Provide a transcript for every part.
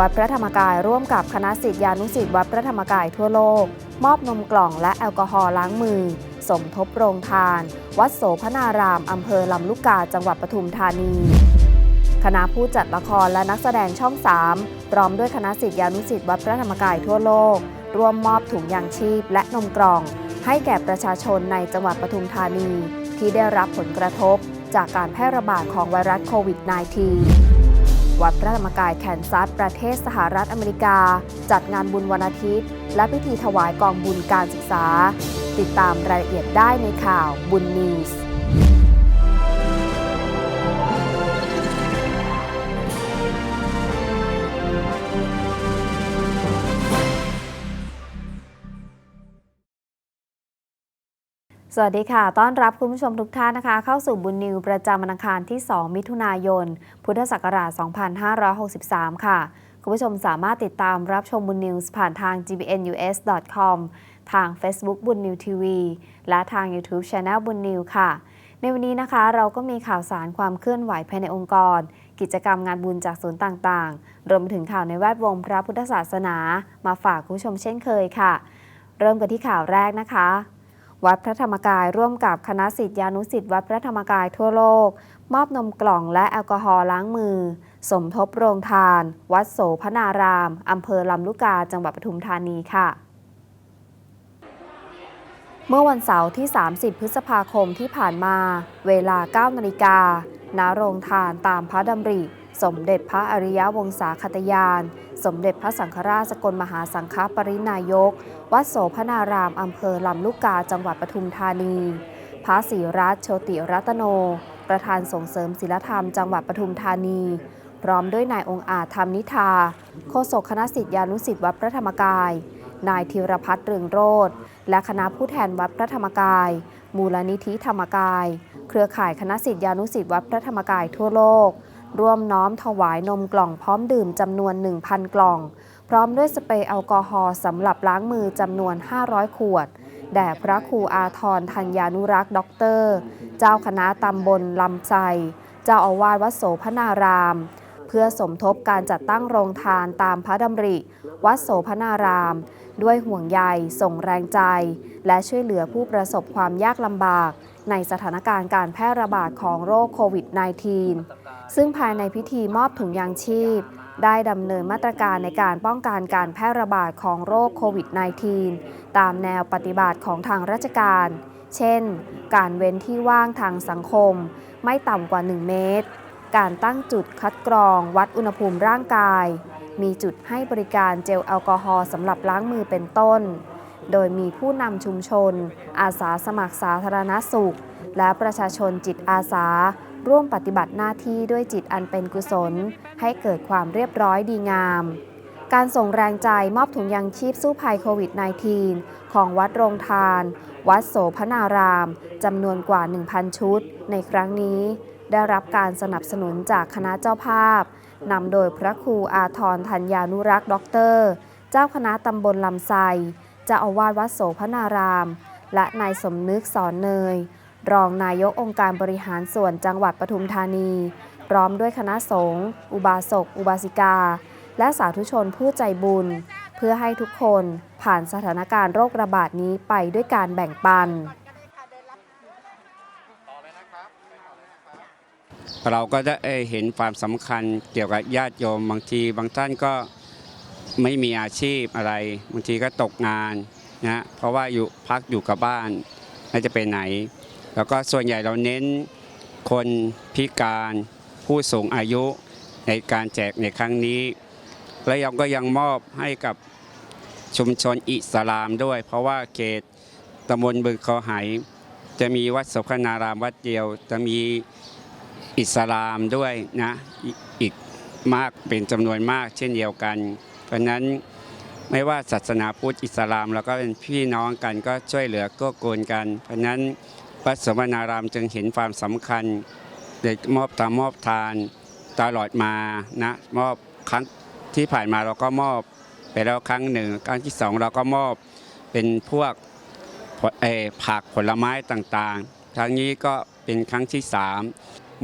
วัดพระธรรมกายร่วมกับคณะศิษยานุศิษย์วัดพระธรรมกายทั่วโลก มอบนมกล่องและแอลกอฮอล์ล้างมือ สมทบโรงทาน วัดโสพนาราม อำเภอลำลูกกาจังหวัดปทุมธานีคณะผู้จัดละครและนักแสดงช่อง 3 พร้อมด้วยคณะศิษยานุศิษย์วัดพระธรรมกายทั่วโลก ร่วมมอบถุงยางชีพและนมกล่อง ให้แก่ประชาชนในจังหวัดปทุมธานี ที่ได้รับผลกระทบจากการแพร่ระบาดของไวรัสโควิด -19 วัดพระธรรมกายแคนซัสประเทศสหรัฐอเมริกา จัดงานบุญวันอาทิตย์ และพิธีถวายกองบุญการศึกษา ติดตามรายละเอียดได้ในข่าวบุญนิวส์ สวัสดีค่ะ ต้อนรับคุณผู้ชมทุกท่านนะคะ เข้าสู่บุญนิวประจำวันอังคารที่ 2 มิถุนายน พุทธศักราช 2563 ค่ะ คุณผู้ชมสามารถติดตามรับชมบุญนิวส์ผ่านทาง gbnus.com ทาง Facebook บุญนิวทีวีและทาง YouTube Channel บุญนิวค่ะ ในวันนี้นะคะเราก็มีข่าวสารความเคลื่อนไหวภายในองค์กร กิจกรรมงานบุญจากศูนย์ต่างๆ รวมไปถึงข่าวในแวดวงพระพุทธศาสนา มาฝากคุณผู้ชมเช่นเคยค่ะ เริ่มกันที่ข่าวแรกนะคะ วัดพระธรรมกายร่วมกับคณะศิษยานุศิษย์วัดพระธรรมกายทั่วโลก มอบนมกล่องและแอลกอฮอล์ล้างมือ สมทบโรงทาน วัดโสพนาราม อำเภอลำลูกกาจังหวัดปทุมธานีค่ะ เมื่อวันเสาร์ที่ 30 พฤษภาคมที่ผ่านมา เวลา 9 นาฬิกาณโรงทานตามพระดำริ สมเด็จพระอริยวงศาคตยาน สมเด็จพระสังฆราชสกลมหาสังฆปรินายก วัดโสพนารามอำเภอลำลูกกาจังหวัดปทุมธานี พระศรีรัตโชติรัตโน ประธานส่งเสริมศิลธรรมจังหวัดปทุมธานี พร้อมด้วยนายองค์อาจธรรมนิธา โฆษกคณะศิษยานุศิษย์วัดพระธรรมกาย นายธีรพัฒน์เรืองโรธและคณะผู้แทนวัดพระธรรมกาย มูลนิธิธรรมกาย เครือข่ายคณะศิษยานุศิษย์วัดพระธรรมกายทั่วโลก ร่วมน้อมถวายนมกล่องพร้อมดื่มจำนวน 1,000 กล่อง พร้อมด้วยสเปรย์แอลกอฮอล์สำหรับล้างมือจำนวน 500 ขวด แด่พระครูอาทรธัญญานุรักษ์ด็อกเตอร์ เจ้าคณะตำบลลำไซเจ้าอาวาสวัดโสพนาราม เพื่อสมทบการจัดตั้งโรงทานตามพระดำริ วัดโสพนาราม ด้วยห่วงใยส่งแรงใจ และช่วยเหลือผู้ประสบความยากลำบาก ในสถานการณ์การแพร่ระบาดของโรคโควิด -19 ซึ่งภายในพิธีมอบถุงยางชีพ ได้ดำเนินมาตรการในการป้องกันการแพร่ระบาดของโรคโควิด -19 ตามแนวปฏิบัติของทางราชการ เช่น การเว้นที่ว่างทางสังคม ไม่ต่ำกว่า 1 เมตร การตั้งจุดคัดกรองวัดอุณหภูมิร่างกาย มีจุดให้บริการเจลแอลกอฮอล์สำหรับล้างมือเป็นต้น โดยมีผู้นำชุมชน อาสาสมัครสาธารณสุข และประชาชนจิตอาสา ร่วมปฏิบัติหน้าที่ด้วยจิตอันเป็นกุศล ให้เกิดความเรียบร้อยดีงาม การส่งแรงใจมอบถุงยางชีพสู้ภัยโควิด -19 ของวัดโรงทาน วัดโสพนารามจำนวนกว่า 1,000 ชุด ในครั้งนี้ ได้รับการสนับสนุนจากคณะเจ้าภาพนำโดยพระครูอาทรธัญญานุรักษ์ด็อกเตอร์ เจ้าคณะตำบลลำไซเจ้าอาวาสวัดโสพนาราม และนายสมนึกสอนเนย รองนายกองค์การบริหารส่วนจังหวัดปทุมธานี พร้อมด้วยคณะสงฆ์อุบาสก อุบาสิกา และสาธุชนผู้ใจบุญ เพื่อให้ทุกคนผ่านสถานการณ์โรคระบาดนี้ไปด้วยการแบ่งปันเราก็ได้เห็นความสำคัญเกี่ยวกับญาติโยมบางทีบางท่านก็ ไม่มีอาชีพอะไรบางทีก็ตกงานนะเพราะว่าอยู่พักอยู่กับบ้านน่าจะไปไหน แล้วก็ส่วนใหญ่เราเน้นคนพิการผู้สูงอายุในการแจกในครั้งนี้ และยังก็ยังมอบให้กับชุมชนอิสลามด้วย เพราะว่าเขตตำบลบึงคอไหจะมีวัดสุขนารามวัดเดียว จะมีอิสลามด้วยนะอีอีกมากเป็นจำนวนมากเช่นเดียวกัน เพราะนั้นไม่ว่าศาสนาพุทธอิสลามเราก็เป็นพี่น้องกันก็ช่วยเหลือก็โกูลกัน เพราะนั้นวัดสมณารามจึงเห็นความสำคัญเด็กมอบตามมอบทานตลอดมานะมอบครั้งที่ผ่านมาเราก็มอบไปแล้วครั้งหนึ่งครั้งที่สองเราก็มอบเป็นพวกผักผลไม้ต่างๆ ครั้งนี้ก็เป็นครั้งที่สาม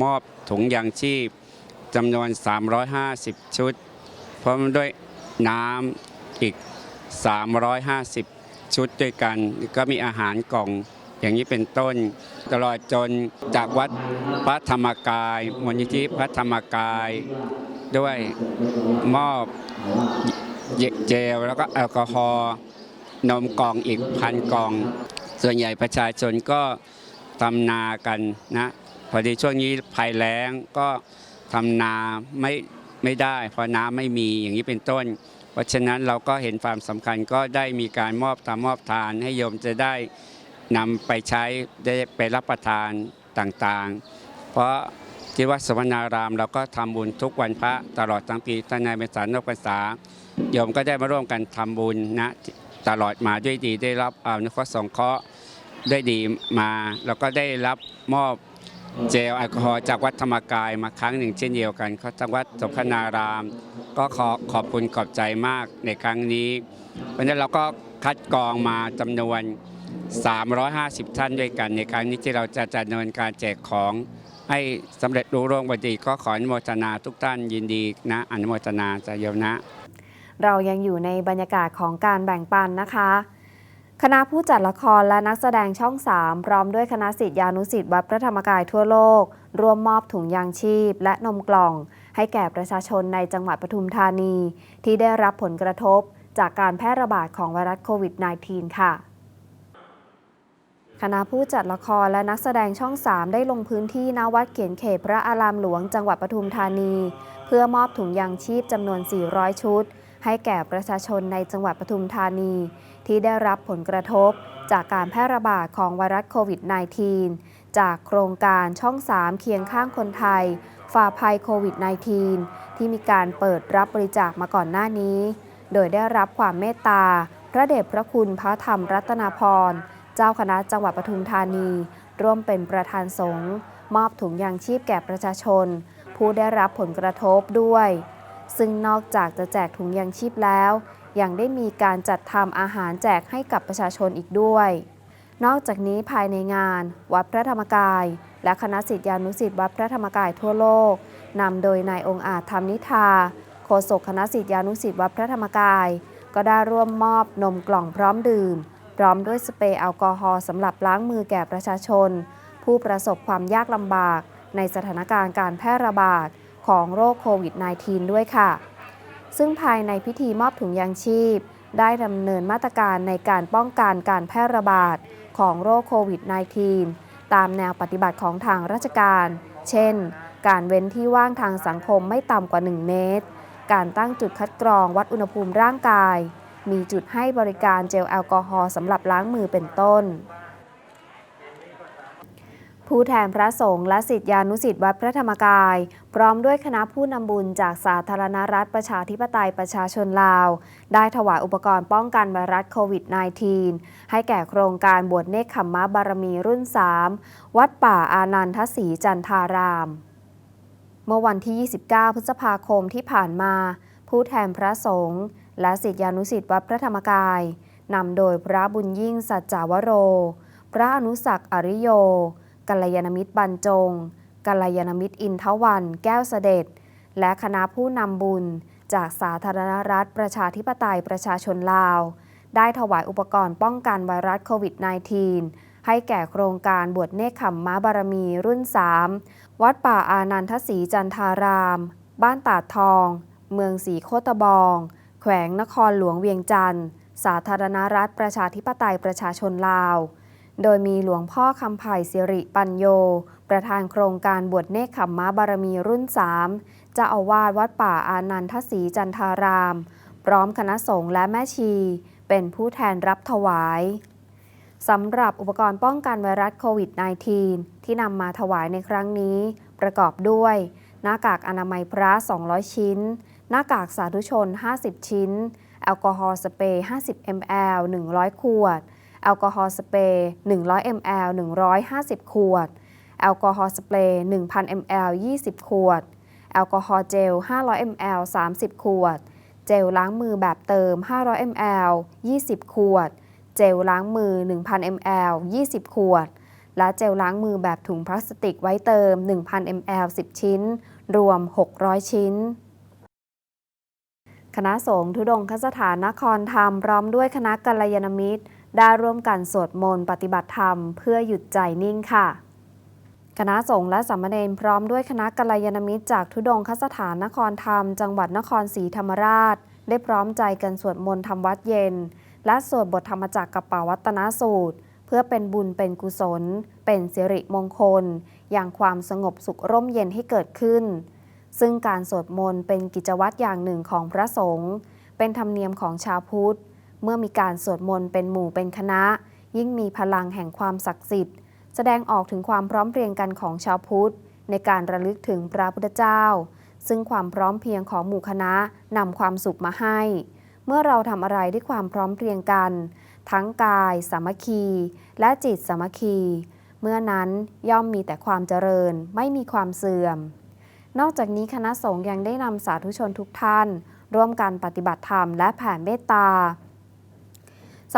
มอบถุงยางชีพจำนวน 350 ชุดพร้อมด้วย น้ำอีก 350 ชุดด้วยกัน ก็มีอาหารกล่องอย่างนี้เป็นต้น ตลอดจนจากวัดพระธรรมกายมูลนิธิพระธรรมกายด้วยมอบเจลแล้วก็แอลกอฮอล์นมกล่องอีกพันกล่อง ส่วนใหญ่ประชาชนก็ทำนากันนะพอดีช่วงนี้ภัยแล้งก็ทำนาไม่ ไม่ได้เพราะน้ำไม่มีอย่างนี้เป็นต้น เพราะฉะนั้นเราก็เห็นความสำคัญก็ได้มีการมอบทำมอบทานให้โยมจะได้นำไปใช้ได้ไปรับประทานต่างๆ เพราะที่วัดสวรรณารามเราก็ทำบุญทุกวันพระตลอดทั้งปีตั้งในเป็นสารนกภาษาโยมก็ได้มาร่วมกันทำบุญนะตลอดมาด้วยดีได้รับอานุเคราะห์สงเคราะห์ได้ดีมา แล้วก็ได้รับมอบ เจลแอลกอฮอล์จากวัดธรรมกายมาครั้งหนึ่งเช่นเดียวกันเขาทางวัดสมพนาราม ก็ขอขอบคุณขอบใจมากในครั้งนี้ เพราะฉะนั้นเราก็คัดกรองมาจำนวน 350 ท่านด้วยกันในครั้งนี้ที่เราจะจัดดำเนินการแจกของให้สำเร็จรุ่งเรืองบดีก็ขออนุโมทนาทุกท่านยินดีนะอนุโมทนาจะโยมนะ เรายังอยู่ในบรรยากาศของการแบ่งปันนะคะ คณะผู้จัดละครและนักแสดงช่อง 3 พร้อมด้วยคณะศิษยานุศิษย์วัดพระธรรมกายทั่วโลก ร่วมมอบถุงยางชีพ และนมกล่อง ให้แก่ประชาชนในจังหวัดปทุมธานี ที่ได้รับผลกระทบจากการแพร่ระบาดของไวรัสโควิด -19 ค่ะคณะผู้จัดละครและนักแสดงช่อง 3 ได้ลงพื้นที่ณวัดเขียนเขตพระอารามหลวงจังหวัดปทุมธานี เพื่อมอบถุงยางชีพจำนวน 400 ชุด ให้แก่ประชาชนในจังหวัดปทุมธานี ที่ได้รับผลกระทบจากการแพร่ระบาดของไวรัสโควิด -19 จากโครงการช่อง 3 เคียงข้างคนไทย ฝ่าภัยโควิด -19 ที่มีการเปิดรับบริจาคมาก่อนหน้านี้ โดยได้รับความเมตตา พระเดชพระคุณพระธรรมรัตนาพร เจ้าคณะจังหวัดปทุมธานี ร่วมเป็นประธานสงฆ์มอบถุงยางชีพแก่ประชาชน ผู้ได้รับผลกระทบด้วย ซึ่งนอกจากจะแจกถุงยางชีพแล้ว ยังได้มีการจัดทำอาหารแจกให้กับประชาชนอีกด้วย นอกจากนี้ภายในงาน วัดพระธรรมกาย และคณะศิษยานุศิษย์วัดพระธรรมกายทั่วโลกนำโดยนายองค์อาจธรรมนิธาโฆษกคณะศิษยานุศิษย์วัดพระธรรมกาย ก็ได้ร่วมมอบนมกล่องพร้อมดื่ม พร้อมด้วยสเปรย์แอลกอฮอล์สำหรับล้างมือแก่ประชาชน ผู้ประสบความยากลำบากในสถานการณ์การแพร่ระบาด ของโรคโควิด -19 ด้วยค่ะ ซึ่งภายในพิธีมอบถุงยางชีพ ได้ดำเนินมาตรการในการป้องกันการแพร่ระบาดของโรคโควิด -19 ตามแนวปฏิบัติของทางราชการ เช่น การเว้นที่ว่างทางสังคมไม่ต่ำกว่า 1 เมตร การตั้งจุดคัดกรองวัดอุณหภูมิร่างกาย มีจุดให้บริการเจลแอลกอฮอล์สำหรับล้างมือเป็นต้น ผู้แทนพระสงฆ์และศิษยานุศิษย์วัดพระธรรมกาย พร้อมด้วยคณะผู้นำบุญจากสาธารณรัฐประชาธิปไตยประชาชนลาว ได้ถวายอุปกรณ์ป้องกันไวรัสโควิด -19 ให้แก่โครงการบวชเนคขมมะบารมีรุ่น 3 วัดป่าอานันทศรีจันทาราม เมื่อวันที่ 29 พฤษภาคมที่ผ่านมา ผู้แทนพระสงฆ์และศิษยานุศิษย์วัดพระธรรมกายนำโดยพระบุญยิ่งสัจจาวโร พระอนุสักอริโย กัลยาณมิตรบรรจง กัลยาณมิตรอินทวัน แก้วเสด็จ และคณะผู้นำบุญ จากสาธารณรัฐประชาธิปไตยประชาชนลาว ได้ถวายอุปกรณ์ป้องกันไวรัสโควิด -19 ให้แก่โครงการบวชเนคขมมะบารมีรุ่น 3 วัดป่าอานันทศรีจันทาราม บ้านตาดทอง เมืองศรีโคตบอง แขวงนครหลวงเวียงจันทร์สาธารณรัฐประชาธิปไตยประชาชนลาว โดยมีหลวงพ่อคำไผ่สิริปัญโย ประธานโครงการบวชเนคขมมะบารมีรุ่น3เจ้าอาวาสวัดป่าอานันทศรีจันทาราม พร้อมคณะสงฆ์และแม่ชี เป็นผู้แทนรับถวายสำหรับอุปกรณ์ป้องกันไวรัสโควิด -19 ที่นำมาถวายในครั้งนี้ ประกอบด้วย หน้ากากอนามัยพระ 200 ชิ้น หน้ากากสาธุชน 50 ชิ้น แอลกอฮอล์สเปรย์ 50 ml 100 ขวด แอลกอฮอล์สเปรย์100 ml 150 ขวด แอลกอฮอล์สเปรย์1,000 ml 20 ขวด แอลกอฮอล์เจล 500 ml 30 ขวด เจลล้างมือแบบเติม 500 ml 20 ขวด เจลล้างมือ 1,000 ml 20 ขวด และเจลล้างมือแบบถุงพลาสติกไว้เติม 1,000 ml 10 ชิ้น รวม 600 ชิ้นคณะสงฆ์ทุดงคสถานนครธรรมพร้อมด้วยคณะกัลยาณมิตร ได้ร่วมกันสวดมนต์ปฏิบัติธรรม เพื่อหยุดใจนิ่งค่ะ คณะสงฆ์และสามเณรพร้อมด้วยคณะกัลยาณมิตรจากทุดงคสถานนครธรรม จังหวัดนครศรีธรรมราช ได้พร้อมใจกันสวดมนต์ทำวัดเย็น และสวดบทธรรมจักรกับปาวัตนสูตร เพื่อเป็นบุญเป็นกุศล เป็นสิริมงคล อย่างความสงบสุขร่มเย็นให้เกิดขึ้น ซึ่งการสวดมนต์เป็นกิจวัตรอย่างหนึ่งของพระสงฆ์เป็นธรรมเนียมของชาวพุทธ เมื่อมีการสวดมนต์เป็นหมู่เป็นคณะ ยิ่งมีพลังแห่งความศักดิ์สิทธิ์ แสดงออกถึงความพร้อมเพรียงกันของชาวพุทธ ในการระลึกถึงพระพุทธเจ้า ซึ่งความพร้อมเพรียงของหมู่คณะนำความสุขมาให้ เมื่อเราทำอะไรด้วยความพร้อมเพรียงกัน ทั้งกายสามัคคี และจิตสามัคคี เมื่อนั้นย่อมมีแต่ความเจริญไม่มีความเสื่อม นอกจากนี้คณะสงฆ์ยังได้นำสาธุชนทุกท่านร่วมกันปฏิบัติธรรมและแผ่เมตตา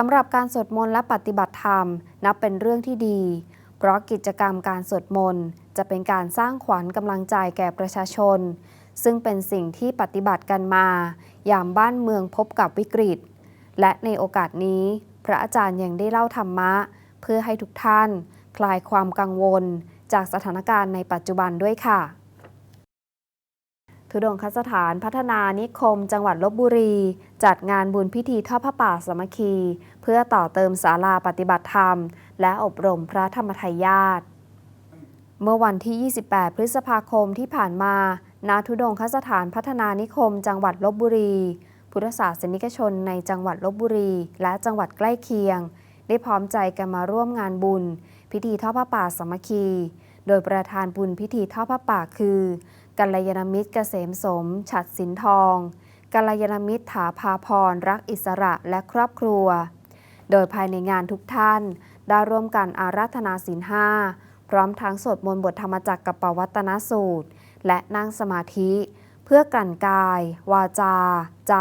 สำหรับการสวดมนต์และปฏิบัติธรรม นับเป็นเรื่องที่ดี เพราะกิจกรรมการสวดมนต์จะเป็นการสร้างขวัญกำลังใจแก่ประชาชน ซึ่งเป็นสิ่งที่ปฏิบัติกันมา ยามบ้านเมืองพบกับวิกฤต และในโอกาสนี้ พระอาจารย์ยังได้เล่าธรรมะ เพื่อให้ทุกท่าน คลายความกังวล จากสถานการณ์ในปัจจุบันด้วยค่ะ ทุดงคสถานพัฒนานิคม จังหวัดลบบุรี จัดงานบุญพิธีทอดพระป่าสมัคคี เพื่อต่อเติมศาลาปฏิบัติธรรม และอบรมพระธรรมทายาทเมื่อวันที่ 28 พฤษภาคมที่ผ่านมาณทุดงคสถานพัฒนานิคม จังหวัดลบบุรี พุทธศาสนิกชนในจังหวัดลบบุรี และจังหวัดใกล้เคียง ได้พร้อมใจกันมาร่วมงานบุญ พิธีทอดพระป่าสมัคคี โดยประธานบุญพิธีทอดพระป่าคือ กัลยาณมิตรเกษมสม ฉัดสินทองกัลยาณมิตรถาพาพร รักอิสระและครอบครัว โดยภายในงานทุกท่าน ได้ร่วมกันอาราธนาศีลห้าพร้อมทั้งสวดมนต์บทธรรมจักรกับปวัตนสูตร และนั่งสมาธิ เพื่อกลั่นกาย วาจา ใจ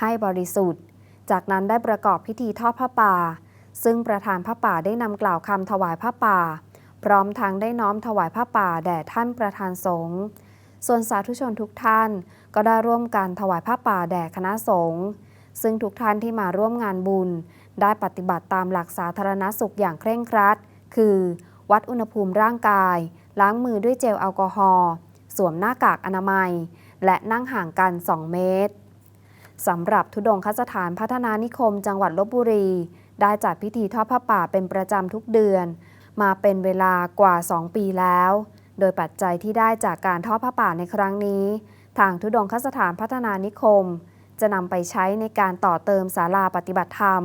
ให้บริสุทธิ์ จากนั้นได้ประกอบพิธีทอดพระป่า ซึ่งประธานพระป่าได้นำกล่าวคำถวายพระป่า พร้อมทั้งได้น้อมถวายพระป่าแด่ท่านประธานสงฆ์ ส่วนสาธุชนทุกท่านก็ได้ร่วมกันถวายผ้าป่าแด่คณะสงฆ์ซึ่งทุกท่านที่มาร่วมงานบุญ ได้ปฏิบัติตามหลักสาธารณสุขอย่างเคร่งครัด คือ วัดอุณหภูมิร่างกาย ล้างมือด้วยเจลแอลกอฮอล์สวมหน้ากากอนามัย และนั่งห่างกัน 2 เมตรสำหรับทุดงคสถานพัฒนานิคมจังหวัดลบบุรี ได้จัดพิธีทอดผ้าป่าเป็นประจำทุกเดือน มาเป็นเวลากว่า 2 ปีแล้ว โดยปัจจัยที่ได้จากการทอดผ้าป่าในครั้งนี้ ทางทุดงคสถานพัฒนานิคม จะนำไปใช้ในการต่อเติมศาลาปฏิบัติธรรม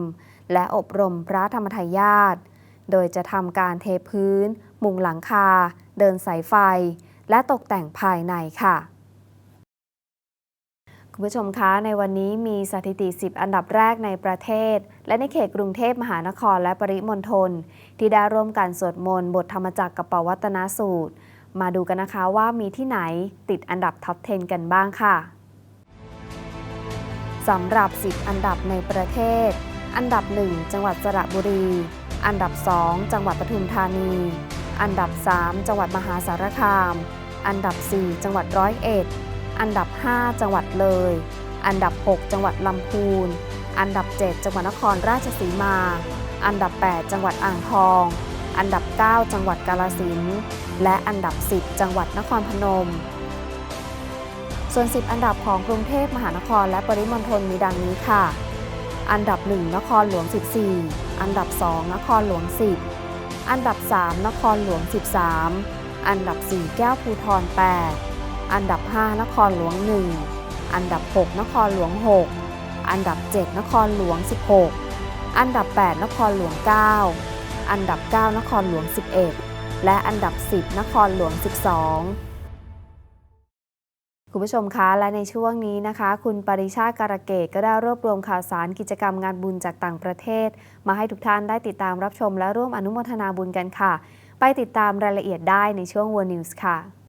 และอบรมพระธรรมทายาทโดยจะทำการเทพื้น มุงหลังคา เดินสายไฟ และตกแต่งภายในค่ะคุณผู้ชมคะในวันนี้มีสถิติ 10 อันดับแรกในประเทศ และในเขตกรุงเทพมหานครและปริมณฑลที่ได้ร่วมกันสวดมนต์บทธรรมจักรกับปวัตนสูตร มาดูกันนะคะว่ามีที่ไหนติดอันดับท็อป 10 กันบ้างค่ะสำหรับ 10 อันดับในประเทศ อันดับ 1 จังหวัดสระบุรี อันดับ 2 จังหวัดปทุมธานี อันดับ 3 จังหวัดมหาสารคาม อันดับ 4 จังหวัดร้อยเอ็ด อันดับ 5 จังหวัดเลย อันดับ 6 จังหวัดลำพูน อันดับ 7 จังหวัดนครราชสีมา อันดับ 8 จังหวัดอ่างทอง อันดับ 9 จังหวัดกาลสินและอันดับ 10 จังหวัดนครพนม ส่วน 10 อันดับของกรุงเทพมหานครและปริมณฑลมีดังนี้ค่ะ อันดับ 1 นครหลวง 14 อันดับ 2 นครหลวง 10 อันดับ 3 นครหลวง 13 อันดับ 4 แก้วภูทร 8 อันดับ 5 นครหลวง 1 อันดับ 6 นครหลวง 6 อันดับ 7 นครหลวง 16 อันดับ 8 นครหลวง 9 อันดับ 9 นครหลวง 11 และอันดับ 10 นครหลวง 12คุณผู้ชมคะ และในช่วงนี้นะคะ คุณปริชาการะเกตก็ได้รวบรวมข่าวสารกิจกรรมงานบุญจากต่างประเทศ มาให้ทุกท่านได้ติดตามรับชมและร่วมอนุโมทนาบุญกันค่ะ ไปติดตามรายละเอียดได้ในช่วง World News ค่ะ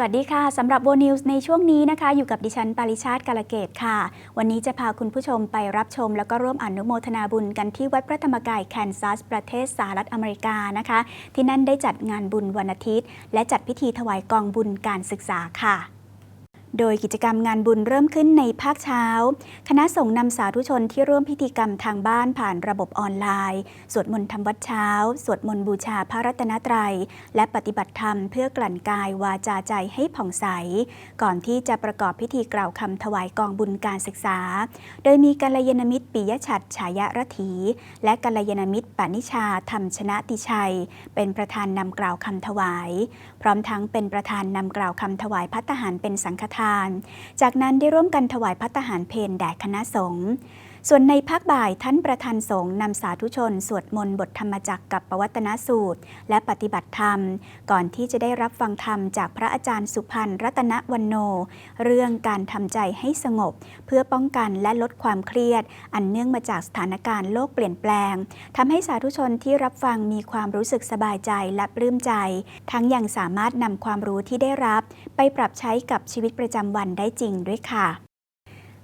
วัสดีค่ะสำหรับโบนิวส์ในช่วงนี้นะคะ อยู่กับดิฉันปาริชาติกาลเกตค่ะ วันนี้จะพาคุณผู้ชมไปรับชม แล้วก็ร่วมอนุโมทนาบุญกันที่วัดพระธรรมกายแคนซัส ประเทศสหรัฐอเมริกานะคะ ที่นั่นได้จัดงานบุญวันอาทิตย์ และจัดพิธีถวายกองบุญการศึกษาค่ะ โดยกิจกรรมงานบุญเริ่มขึ้นในภาคเช้า คณะสงฆ์นำสาธุชนที่ร่วมพิธีกรรมทางบ้านผ่านระบบออนไลน์ สวดมนต์ทำวัดเช้า สวดมนต์บูชาพระรัตนตรัย และปฏิบัติธรรมเพื่อกลั่นกายวาจาใจให้ผ่องใส ก่อนที่จะประกอบพิธีกล่าวคำถวายกองบุญการศึกษา โดยมีกัลยาณมิตรปิยฉัตรฉายะรถี และกัลยาณมิตรปานิชาธรรมชนะติชัย เป็นประธานนำกล่าวคำถวาย พร้อมทั้งเป็นประธานนำกล่าวคำถวายพัตหารเป็นสังฆทานจากนั้นได้ร่วมกันถวายพัตตาหารเพนแด่คณะสงฆ์ ส่วนในภาคบ่ายท่านประธานสงฆ์นำสาธุชน สวดมนต์บทธรรมจักรกับปวัตนสูตร และปฏิบัติธรรม ก่อนที่จะได้รับฟังธรรมจากพระอาจารย์สุพันธ์รัตนวันโน เรื่องการทำใจให้สงบ เพื่อป้องกันและลดความเครียด อันเนื่องมาจากสถานการณ์โลกเปลี่ยนแปลงทำให้สาธุชนที่รับฟังมีความรู้สึกสบายใจและปลื้มใจ ทั้งยังสามารถนำความรู้ที่ได้รับ ไปปรับใช้กับชีวิตประจำวันได้จริงด้วยค่ะ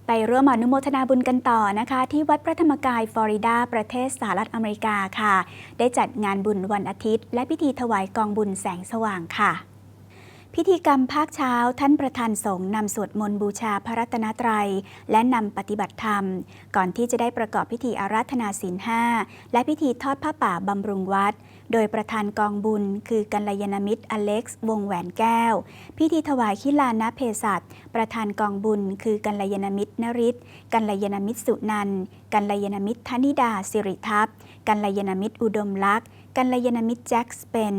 ไปร่วมอนุโมทนาบุญกันต่อนะคะ ที่วัดพระธรรมกายฟลอริดา ประเทศสหรัฐอเมริกาค่ะ ได้จัดงานบุญวันอาทิตย์ และพิธีถวายกองบุญแสงสว่างค่ะพิธีกรรมภาคเช้าท่านประธานสงฆ์นำสวดมนต์บูชาพระรัตนตรัย และนำปฏิบัติธรรม ก่อนที่จะได้ประกอบพิธีอาราธนาศีลห้าและพิธีทอดผ้าป่าบำรุงวัด โดยประธานกองบุญคือกัลยาณมิตรอเล็กซ์วงแหวนแก้ว พิธีถวายขิลานะเพศัตประธานกองบุญคือกัลยาณมิตรนริศกัลยาณมิตรสุนันกัลยาณมิตรธนิดาสิริทัพกัลยาณมิตรอุดมลักษ์กัลยาณมิตรแจ็คสเปน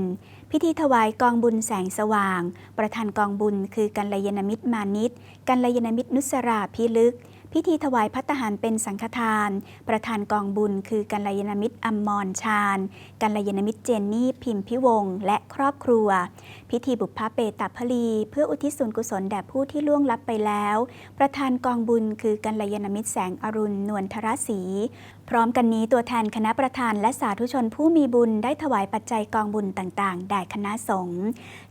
พิธีถวายกองบุญแสงสว่าง ประธานกองบุญคือกัลยาณมิตรมานิตกัลยาณมิตรนุสราพิลึก พิธีถวายพัตหารเป็นสังฆทาน ประธานกองบุญคือกัลยาณมิตรอมมรชาญกัลยาณมิตรเจนนี่พิมพิวงศ์และครอบครัว พิธีบุพเพเปตพลี เพื่ออุทิศส่วนกุศลแด่ผู้ที่ล่วงลับไปแล้ว ประธานกองบุญคือกัลยาณมิตรแสงอรุณนวลธรศรี พร้อมกันนี้ตัวแทนคณะประธานและสาธุชนผู้มีบุญได้ถวายปัจจัยกองบุญต่างๆ แด่คณะสงฆ์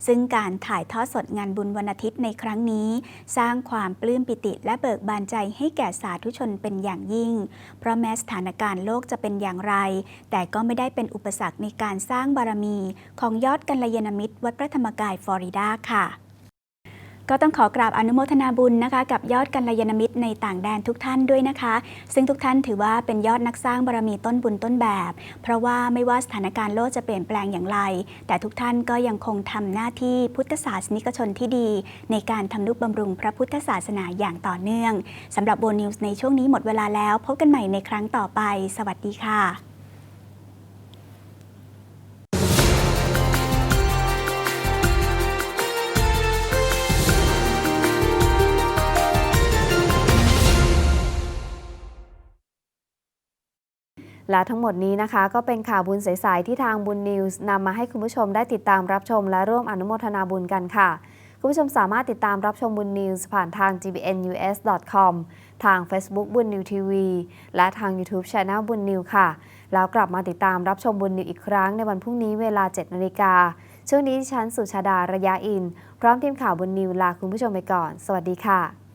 ซึ่งการถ่ายทอดสดงานบุญวันอาทิตย์ในครั้งนี้ สร้างความปลื้มปิติและเบิกบานใจให้แก่สาธุชนเป็นอย่างยิ่ง เพราะแม้สถานการณ์โลกจะเป็นอย่างไร แต่ก็ไม่ได้เป็นอุปสรรคในการสร้างบารมี ของยอดกัลยาณมิตรวัดพระธรรมกายฟลอริดาค่ะ ก็ต้องขอกราบอนุโมทนาบุญนะคะกับยอดกัลยาณมิตรในต่างแดนทุกท่านด้วยนะคะ ซึ่งทุกท่านถือว่าเป็นยอดนักสร้างบารมีต้นบุญต้นแบบ เพราะว่าไม่ว่าสถานการณ์โลกจะเปลี่ยนแปลงอย่างไร แต่ทุกท่านก็ยังคงทำหน้าที่พุทธศาสนิกชนที่ดี ในการทำนุบำรุงพระพุทธศาสนาอย่างต่อเนื่องสำหรับโบนิวส์ในช่วงนี้หมดเวลาแล้ว พบกันใหม่ในครั้งต่อไป สวัสดีค่ะ และทั้งหมดนี้นะคะ ก็เป็นข่าวบุญใสๆที่ทางบุญนิวส์นำมาให้คุณผู้ชมได้ติดตามรับชม และร่วมอนุโมทนาบุญกันค่ะ คุณผู้ชมสามารถติดตามรับชมบุญนิวส์ผ่านทาง gbnus.com ทาง Facebook บุญนิวทีวีและทาง YouTube Channel บุญนิวค่ะ แล้วกลับมาติดตามรับชมบุญนิวอีกครั้งในวันพรุ่งนี้เวลา 7นาฬิกาช่วงนี้ฉันสุชาดาระยะอิน พร้อมทีมข่าวบุญนิวลาคุณผู้ชมไปก่อน สวัสดีค่ะ